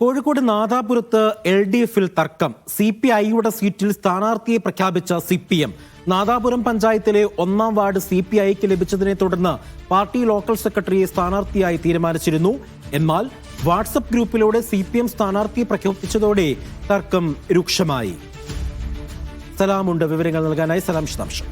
Kozhikode നാദാപുരത്ത് L D എഫിൽ തർക്കം. C P ഐയുടെ സീറ്റിൽ സ്ഥാനാർത്ഥിയെ പ്രഖ്യാപിച്ച സി പി എം നാദാപുരം പഞ്ചായത്തിലെ ഒന്നാം വാർഡ് സി പി ഐക്ക് ലഭിച്ചതിനെ തുടർന്ന് പാർട്ടി ലോക്കൽ സെക്രട്ടറിയെ സ്ഥാനാർത്ഥിയായി തീരുമാനിച്ചിരുന്നു. എന്നാൽ വാട്സപ്പ് ഗ്രൂപ്പിലൂടെ സി പി എം സ്ഥാനാർത്ഥിയെ പ്രഖ്യാപിച്ചതോടെ തർക്കം രൂക്ഷമായി. സലാമുണ്ട് വിവരങ്ങൾ നൽകാനായി സലാം വിശദാംശം.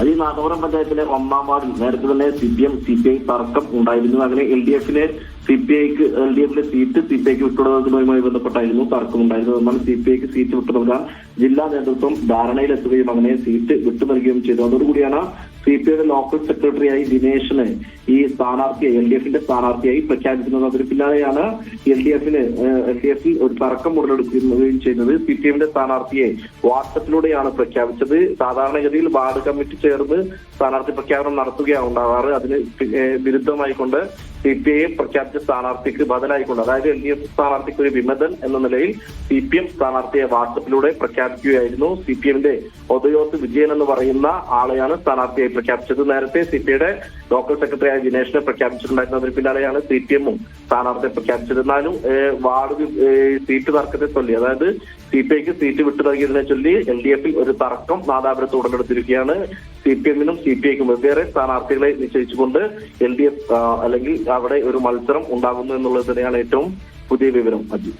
അത് ഈ നാഗപുരം പഞ്ചായത്തിലെ ഒന്നാം വാർഡിൽ നേരത്തെ തന്നെ C P M C P I തർക്കം ഉണ്ടായിരുന്നു. അങ്ങനെ എൽ ഡി എഫിലെ സി പി ഐക്ക് എൽ ഡി എഫിലെ സീറ്റ് സി പി ഐക്ക് വിട്ടുകൊടുക്കുന്നതുമായി ബന്ധപ്പെട്ടായിരുന്നു തർക്കം ഉണ്ടായിരുന്നത്. എന്നാൽ സി പി ഐക്ക് സീറ്റ് വിട്ടു നൽകാൻ ജില്ലാ നേതൃത്വം ധാരണയിലെത്തുകയും അങ്ങനെ സീറ്റ് വിട്ടു നൽകുകയും ചെയ്തു. അതോടുകൂടിയാണ് സി പി ഐയുടെ ലോക്കൽ സെക്രട്ടറിയായി ദിനേശിനെ ഈ സ്ഥാനാർത്ഥിയായി എൽ ഡി എഫിന്റെ സ്ഥാനാർത്ഥിയായി പ്രഖ്യാപിക്കുന്നത് അതിന് പിന്നാലെയാണ്. എൽ ഡി എഫിന് എൽ ഡി എഫിൽ ഒരു തർക്കം ഉടലെടുക്കുകയും ചെയ്യുന്നത് സി പി എമ്മിന്റെ സ്ഥാനാർത്ഥിയെ വാട്സപ്പിലൂടെയാണ് പ്രഖ്യാപിച്ചത്. സാധാരണഗതിയിൽ വാർഡ് കമ്മിറ്റി ചേർന്ന് സ്ഥാനാർത്ഥി പ്രഖ്യാപനം നടത്തുകയാണ് ഉണ്ടാവാറ്. അതിന് വിരുദ്ധമായിക്കൊണ്ട് സി പി ഐ പ്രഖ്യാപിച്ച സ്ഥാനാർത്ഥിക്ക് ബദലായിക്കൊണ്ട് അതായത് എൽ ഡി എഫ് സ്ഥാനാർത്ഥിക്ക് ഒരു വിമതൻ എന്ന നിലയിൽ സി പി എം സ്ഥാനാർത്ഥിയെ വാട്സപ്പിലൂടെ പ്രഖ്യാപിക്കുകയായിരുന്നു. സി പി എമ്മിന്റെ ഒതയോത്ത് വിജയൻ എന്ന് പറയുന്ന ആളെയാണ് സ്ഥാനാർത്ഥിയായി പ്രഖ്യാപിച്ചത്. നേരത്തെ സി പി ഐയുടെ ലോക്കൽ സെക്രട്ടറിയായ ദിനേശിനെ പ്രഖ്യാപിച്ചിട്ടുണ്ടായിരുന്നതിന് പിന്നാലെയാണ് സി പി എമ്മും സ്ഥാനാർത്ഥിയെ പ്രഖ്യാപിച്ചത്. എന്നാലും വാർഡ് സീറ്റ് തർക്കത്തെ ചൊല്ലി അതായത് സി പി ഐക്ക് സീറ്റ് വിട്ടു നൽകിയതിനെ ചൊല്ലി എൽ ഡി എഫിൽ ഒരു തർക്കം നാദാപുരത്ത് ഉടലെടുത്തിരിക്കുകയാണ്. സി പി എമ്മിനും സി പി ഐക്കും വെവ്വേറെ സ്ഥാനാർത്ഥികളെ നിശ്ചയിച്ചുകൊണ്ട് എൽ ഡി എഫ് അല്ലെങ്കിൽ അവിടെ ഒരു മത്സരം ഉണ്ടാകുന്നു എന്നുള്ളത് തന്നെയാണ് ഏറ്റവും പുതിയ വിവരം അജി.